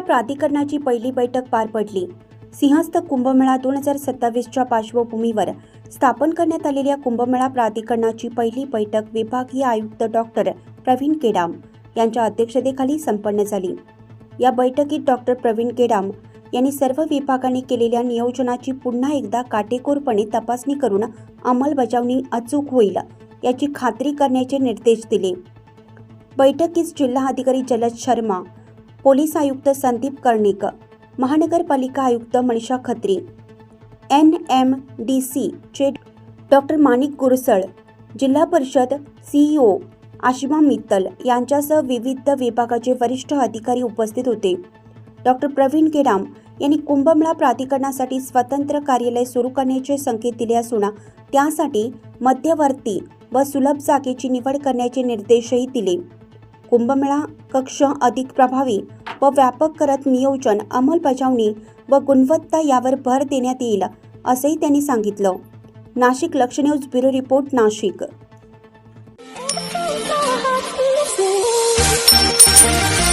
प्राधिकरणाची पहिली बैठक पार पडली. सिंहस्थ कुंभमेळा दोन हजार सत्तावीसच्या पार्श्वभूमीवर स्थापन करण्यात आलेल्या कुंभमेळा प्राधिकरणाची पहिली बैठक विभागीय आयुक्त डॉक्टर प्रवीण केडाम यांच्या अध्यक्षतेखाली संपन्न झाली. या बैठकीत डॉक्टर प्रवीण केडाम यांनी सर्व विभागांनी केलेल्या नियोजनाची पुन्हा एकदा काटेकोरपणे तपासणी करून अंमलबजावणी अचूक होईल याची खात्री करण्याचे निर्देश दिले. बैठकीस जिल्हा अधिकारी जलद शर्मा पोलीस आयुक्त संदीप कर्णिक महानगरपालिका आयुक्त Manisha Khatri N M D सीचे डॉक्टर माणिक गुरसळ जिल्हा परिषद सीईओ आशिमा मित्तल यांच्यासह विविध विभागाचे वरिष्ठ अधिकारी उपस्थित होते. डॉक्टर प्रवीण केडाम यांनी कुंभमेळा प्राधिकरणासाठी स्वतंत्र कार्यालय सुरू करण्याचे संकेत दिले असून त्यासाठी मध्यवर्ती व सुलभ जागेची निवड करण्याचे निर्देशही दिले. कुंभमेळा कक्ष अधिक प्रभावी व व्यापक करत नियोजन अंमलबजावणी व गुणवत्ता यावर भर देण्यात येईल असंही त्यांनी सांगितलं नाशिक लक्ष news bureau report Nashik Thank you.